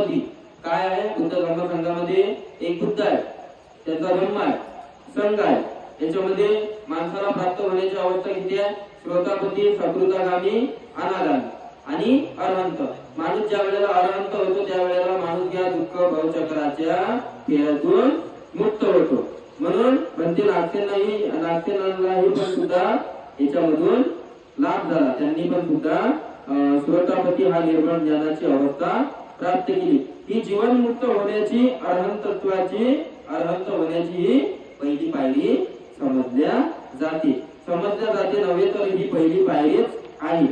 धर्मपती काय आहे? बुद्ध धर्म संघामध्ये एक बुद्ध आहे. त्याचा धर्म आहे. संघ आहे. याच्यामध्ये माणसाला प्राप्त होण्याची अवस्था किती आहे? श्रोतापती सकृतागामी अनागामी आणि अरहंत माणूस ज्या वेळेला अरहंत होतो त्या वेळेला माणूस या दुःख भवचक्राच्या खेळातून मुक्त होतो. म्हणून म्हणते नागसेनाही नागसेनालाही पण सुद्धा याच्यामधून लाभ झाला. त्यांनी पण सुद्धा श्रोतापती हा निर्माण ज्ञानाची अवस्था प्राप्त केली. ही जीवनमुक्त होण्याची अरहंत तत्वाची अरहंत होण्याची ही पहिली पायरी समजल्या जाते. समजल्या जाते नव्हे तर ही पहिली पायरीच आहे.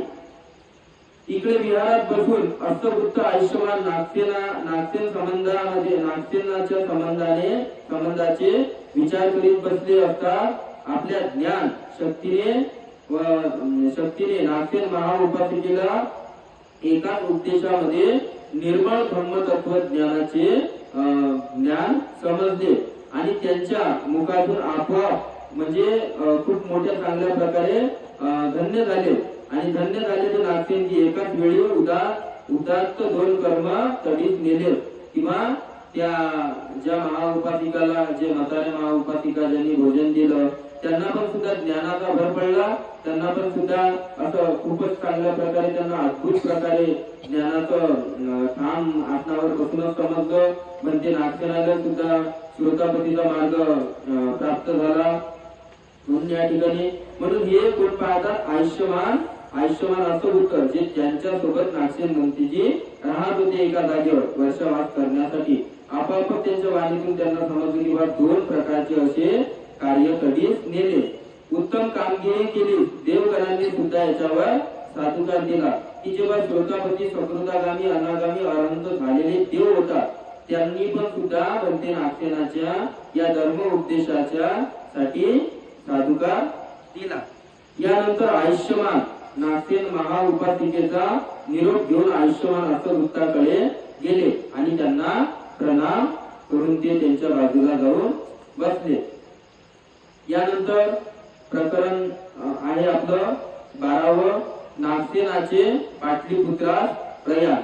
इकडे विहारात बसून अष्टवृत्त आयुष्यमान नागसेना नागसेन संबंधामध्ये नागसेनाच्या संबंधाने संबंधाचे विचार करीत बसले असता आपल्या ज्ञान शक्तीने व शक्तीने नागसेन महाउपासिकेला एका उपदेशामध्ये निर्मळ ब्रह्मतत्व ज्ञानाचे ज्ञान समजले आणि त्यांच्या मुखातून आपोआप म्हणजे खूप मोठ्या चांगल्या प्रकारे धन्य झाले. आणि धन्य झाले ते नागसेनजी एकाच वेळी उदा उदात्त दोन कर्म तडीत नेले. किंवा त्या ज्या महाउपासिकाला जे म्हातारे महाउपासिका ज्यांनी भोजन दिलं त्यांना पण सुद्धा ज्ञानाचा भर पडला. त्यांना पण सुद्धा असं खूपच चांगल्या प्रकारे त्यांना अद्भुत प्रकारे ज्ञानाचं अं, ठाम आसनावर बसूनच समजलं. म्हणजे नागसेनाला सुद्धा श्रोतापतीचा मार्ग प्राप्त झाला. म्हणून या ठिकाणी म्हणून हे कोण पाहतात? आयुष्यमान आयुष्यमान असं उत्तर जे त्यांच्यासोबत नागसेन मंत्रीजी राहत होते एका जागेवर वर्षवास करण्यासाठी. आपाप त्यांच्या वाणीतून त्यांना समजून किंवा दोन प्रकारचे असे कार्य कधीच नेले. उत्तम कामगिरी केली. देवगणांनी सुद्धा याच्यावर साधुकार दिला. की जेव्हा श्रोतापती सकृतागामी अनागामी अनंत झालेले देव होता त्यांनी पण सुद्धा बनते नागसेनाच्या या धर्म उपदेशाच्या साठी साधुकार दिला. यानंतर आयुष्यमान नागसेन महाउपासिकेचा निरोप घेऊन आयुष्यमान असं वृत्ताकडे गेले आणि त्यांना प्रणाम करून ते त्यांच्या बाजूला जाऊन बसले. यानंतर प्रकरण आहे आपलं बारावं नागसेनाचे पाटलीपुत्रास प्रयाण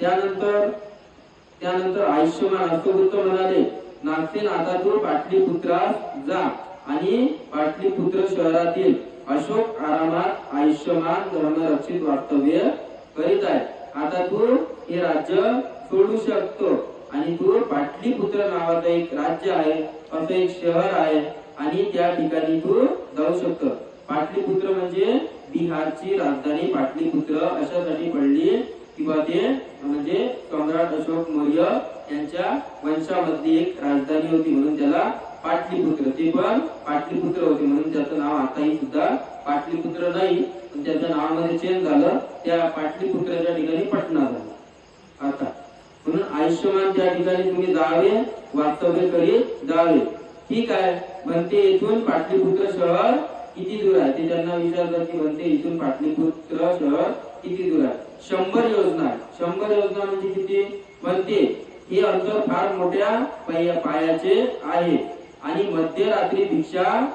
त्यानंतर त्यानंतर आयुष्यमान हस्तवृत्त म्हणाले नागसेन आता तू पाटलीपुत्रास जा आणि पाटलीपुत्र शहरातील अशोक आरामात आयुष्यमान धर्मरक्षित वास्तव्य करीत आहे. आता तू हे राज्य सोडू शकतो. आणि तू पाटलीपुत्र नावाचं एक राज्य आहे असं एक शहर आहे. आणि त्या ठिकाणी तू जाऊ शकतो. पाटलीपुत्र म्हणजे बिहारची राजधानी पाटलीपुत्र. अशासाठी पडली किंवा ते म्हणजे सम्राट अशोक मौर्य यांच्या वंशामधली एक राजधानी होती म्हणून त्याला पाटलीपुत्र. ते पण पाटलीपुत्र होते म्हणून त्याचं नाव आताही सुद्धा पाटलीपुत्र नाही. त्याच्या नावामध्ये चेंज झालं. त्या पाटलीपुत्राच्या ठिकाणी पटना झालं. आता म्हणून आयुष्यमान त्या ठिकाणी तुम्ही जावे वास्तव्य करीत जावे. ठीक आहे. म्हणते इथून पाटलीपुत्र शहर किती दूर आहे? ते त्यांना विचारतात की म्हणते इथून पाटलीपुत्र शहर किती दूर आहे? शंभर योजना शंभर योजना म्हणजे किती? म्हणते हे अंतर फार मोठ्या पाया- पायाचे आहे. आणि मध्यरात्री भिक्षा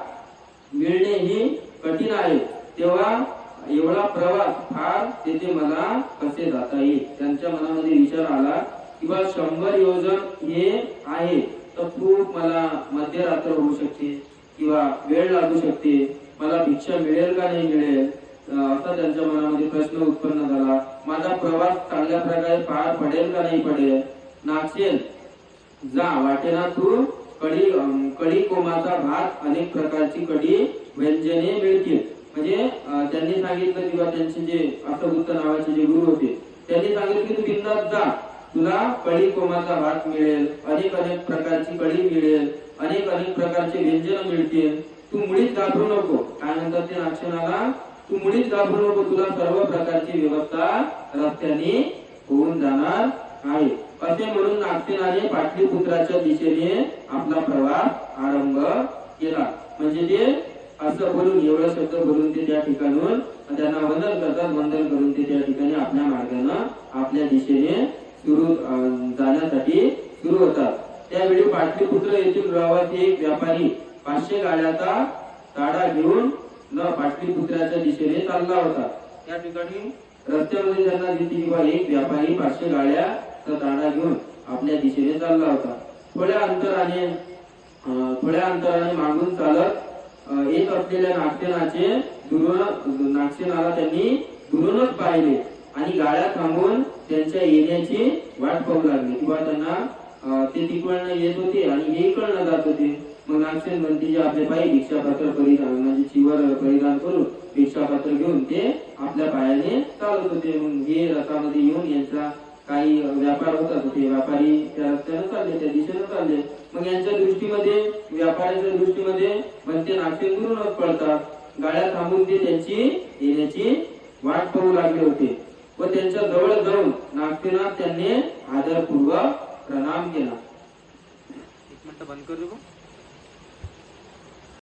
मिळणे ही कठीण आहे. तेव्हा एवढा प्रवास फार तेथे मला कसे जाता येईल? त्यांच्या मनामध्ये विचार आला. किंवा शंभर योजन हे आहे तर खूप मला मध्यरात्र होऊ शकते किंवा वेळ लागू शकते. मला भिक्षा मिळेल का नाही मिळेल? असा त्यांच्या मनामध्ये प्रश्न उत्पन्न झाला. माझा प्रवास चांगल्या प्रकारे पार पडेल का नाही पडेल? नाचेल. जा वाटेना तू. कढी कढी कोमाचा भात अनेक प्रकारची कढी व्यंजने मिळतील. म्हणजे त्यांनी सांगितलं किंवा त्यांचे जे असबुद्ध नावाचे जे गुरु होते त्यांनी सांगितलं की तू बिंदात जा. तुला कळी कोमाचा भात मिळेल अनेक अनेक प्रकारची कळी मिळेल अनेक अनेक प्रकारचे व्यंजन मिळतील. तू मुळीच घाबरू नको. काय म्हणतात ते नाक्षणाला तू मुळीच घाबरू नको. तुला सर्व प्रकारची व्यवस्था रस्त्याने होऊन जाणार आहे. असे म्हणून नागसेनाने पाटलीपुत्राच्या दिशेने आपला प्रवास आरंभ केला. म्हणजे ते असं बोलून एवढं शब्द बोलून ते त्या ठिकाणून त्यांना वंदन करतात वंदन करून ते त्या ठिकाणी आपल्या मार्गानं आपल्या दिशेने सुरू जाण्यासाठी सुरू होतात. त्यावेळी पाटलीपुत्र येथील रहिवासी एक व्यापारी पाचशे गाड्याचा ताडा घेऊन न पाटलीपुत्राच्या दिशेने चालला होता. त्या ठिकाणी रस्त्यामध्ये त्यांना दिसली किंवा एक व्यापारी पाचशे गाड्याचा ताडा घेऊन आपल्या दिशेने चालला होता. थोड्या अंतराने थोड्या अंतराने मागून चालत येत असलेल्या नागसेनाचे दुरून नागसेनाला त्यांनी दुरूनच पाहिले आणि गाड्या थांबून त्यांच्या येण्याची वाट पाहू लागली. किंवा त्यांना ते तिकडनं येत होते आणि हे इकडनं जात होते. मग नागसेन म्हणते जे आपले पायी भिक्षापात्र परिधान म्हणजे चिवर परिधान करून भिक्षापात्र घेऊन ते आपल्या पायाने चालत होते. मग हे रथामध्ये येऊन यांचा काही व्यापार होता होते. व्यापारी त्या रस्त्याने चालले त्या दिशेने चालले. मग यांच्या दृष्टीमध्ये व्यापाऱ्याच्या दृष्टीमध्ये म्हणते नागसेन दुरूनच पडतात गाड्या थांबून ते त्यांची येण्याची वाट पाहू लागले होते. व त्यांच्या जवळ जाऊन नागसेनात त्यांनी आदरपूर्वक प्रणाम केला.